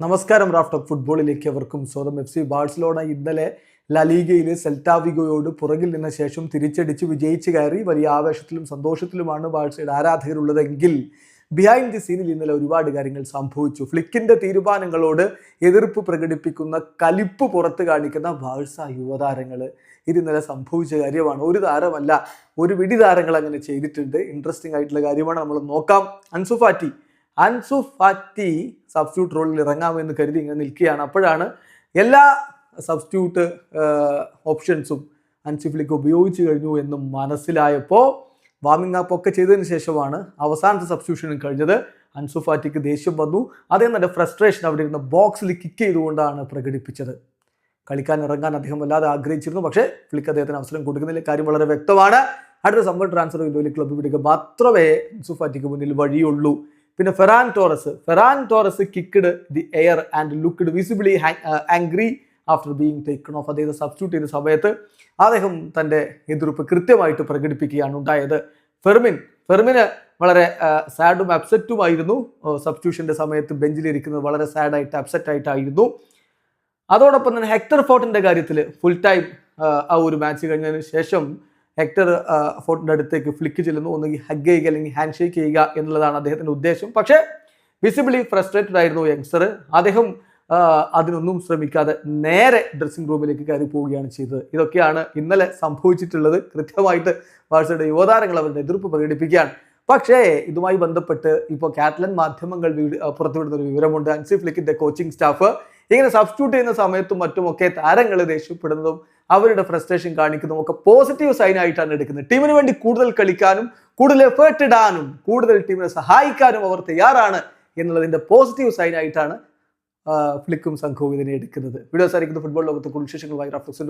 നമസ്കാരം റാഫ്റ്റ് ഫുട്ബോളിലേക്ക് അവർക്കും സ്വന്തം എഫ് സി ബാഴ്സലോണ ഇന്നലെ ലലീഗയിൽ സെൽറ്റാവിഗോയോട് പുറകിൽ നിന്ന ശേഷം തിരിച്ചടിച്ച് വിജയിച്ച് കയറി വലിയ ആവേശത്തിലും സന്തോഷത്തിലുമാണ് ബാഴ്സയുടെ ആരാധകരുള്ളതെങ്കിൽ ബിഹൈൻഡ് ദി സീനിൽ ഇന്നലെ ഒരുപാട് കാര്യങ്ങൾ സംഭവിച്ചു. ഫ്ലിക്കിന്റെ തീരുമാനങ്ങളോട് എതിർപ്പ് പ്രകടിപ്പിക്കുന്ന കലിപ്പ് പുറത്ത് കാണിക്കുന്ന ബാഴ്സ യുവതാരങ്ങൾ. ഇത് ഇന്നലെ സംഭവിച്ച കാര്യമാണ്. ഒരു താരമല്ല ഒരു വിടി താരങ്ങൾ അങ്ങനെ ചെയ്തിട്ടുണ്ട്. ഇൻട്രസ്റ്റിംഗ് ആയിട്ടുള്ള കാര്യമാണ്. നമ്മൾ നോക്കാം. Ansu Fati Ansu Fati substitute റോളിൽ ഇറങ്ങാമെന്ന് കരുതി ഇങ്ങനെ നിൽക്കുകയാണ്. അപ്പോഴാണ് എല്ലാ സബ്സ്റ്റ്യൂട്ട് ഓപ്ഷൻസും അൻസുഫിലേക്ക് ഉപയോഗിച്ച് കഴിഞ്ഞു എന്ന് മനസ്സിലായപ്പോൾ വാമിംഗ് അപ്പ് ഒക്കെ ചെയ്തതിന് ശേഷമാണ് അവസാനത്തെ സബ്സ്റ്റിറ്റ്യൂഷനും കഴിഞ്ഞത്. അൻസുഫാറ്റിക്ക് ദേഷ്യം വന്നു. അതേ നല്ല ഫ്രസ്ട്രേഷൻ അവിടെ ഇരുന്ന ബോക്സിൽ കിക്ക് ചെയ്തുകൊണ്ടാണ് പ്രകടിപ്പിച്ചത്. കളിക്കാൻ ഇറങ്ങാൻ അദ്ദേഹം വല്ലാതെ ആഗ്രഹിച്ചിരുന്നു. പക്ഷേ ഫ്ലിക്ക് അദ്ദേഹത്തിന് അവസരം കൊടുക്കുന്നില്ല. കാര്യം വളരെ വ്യക്തമാണ്. അടുത്ത സംഭവം ട്രാൻസ്ഫർ വിൻഡോയിൽ ക്ലബ്ബ് പിടിക്കുക മാത്രമേ അൻസുഫാറ്റിക്ക് മുന്നിൽ വഴിയുള്ളൂ. പിന്നെ Ferran Torres. Ferran Torres kicked the air and looked visibly angry after being taken off അദ്ദേഹം സബ്സ്റ്റിറ്റ്യൂട്ട് ചെയ്ത സമയത്ത് അദ്ദേഹം തന്റെ എതിർപ്പ് കൃത്യമായിട്ട് പ്രകടിപ്പിക്കുകയാണ് ഉണ്ടായത്. ഫെർമിൻ ഫെർമിന് വളരെ സാഡും അപ്സെറ്റുമായിരുന്നു സബ്സ്റ്റിറ്റ്യൂഷന്റെ സമയത്ത് ബെഞ്ചിലിരിക്കുന്നത് വളരെ സാഡായിട്ട് അപ്സെറ്റ് ആയിട്ടായിരുന്നു. അതോടൊപ്പം തന്നെ ഹെക്ടർ ഫോർട്ടിന്റെ കാര്യത്തിൽ ഫുൾ ടൈം ആ ഒരു മാച്ച് കഴിഞ്ഞതിന് ശേഷം ഹെക്ടർ ഫോർട്ടിന്റെ അടുത്തേക്ക് ഫ്ലിക്ക് ചെല്ലുന്നു. ഒന്നുകിൽ ഹഗ് ചെയ്യുക അല്ലെങ്കിൽ ഹാൻഡ് ഷേക്ക് ചെയ്യുക എന്നുള്ളതാണ് അദ്ദേഹത്തിന്റെ ഉദ്ദേശം. പക്ഷേ വിസിബിളി ഫ്രസ്ട്രേറ്റഡ് ആയിരുന്നു യങ്സ്റ്റർ അദ്ദേഹം അതിനൊന്നും ശ്രമിക്കാതെ നേരെ ഡ്രസ്സിംഗ് റൂമിലേക്ക് കയറി പോവുകയാണ് ചെയ്തത്. ഇതൊക്കെയാണ് ഇന്നലെ സംഭവിച്ചിട്ടുള്ളത്. കൃത്യമായിട്ട് ബാഴ്സയുടെ യുവതാരങ്ങൾ അവരുടെ എതിർപ്പ് പ്രകടിപ്പിക്കുകയാണ്. പക്ഷേ ഇതുമായി ബന്ധപ്പെട്ട് ഇപ്പോൾ കാറ്റലൻ മാധ്യമങ്ങൾ പുറത്തുവിടുന്ന ഒരു വിവരമുണ്ട്. അൻസി ഫ്ലിക്കിന്റെ കോച്ചിങ് സ്റ്റാഫ് ഇങ്ങനെ സബ്സ്റ്റിറ്റ്യൂട്ട് ചെയ്യുന്ന സമയത്തും മറ്റുമൊക്കെ താരങ്ങൾ ദേഷ്യപ്പെടുന്നതും അവരുടെ ഫ്രസ്ട്രേഷൻ കാണിക്കുന്നതും ഒക്കെ പോസിറ്റീവ് സൈൻ ആയിട്ടാണ് എടുക്കുന്നത്. ടീമിന് വേണ്ടി കൂടുതൽ കളിക്കാനും കൂടുതൽ എഫേർട്ട് ഇടാനും കൂടുതൽ ടീമിനെ സഹായിക്കാനും അവർ തയ്യാറാണ് എന്നുള്ളതിന്റെ പോസിറ്റീവ് സൈൻ ആയിട്ടാണ് ഫ്ലിക്കും സംഘവും ഇതിനെ എടുക്കുന്നത്. വീഡിയോ സാധിക്കുന്ന ഫുട്ബോൾ ലോകത്തെ കൂടുതൽ വിശേഷങ്ങളുമായി റഫ്ലക്സ്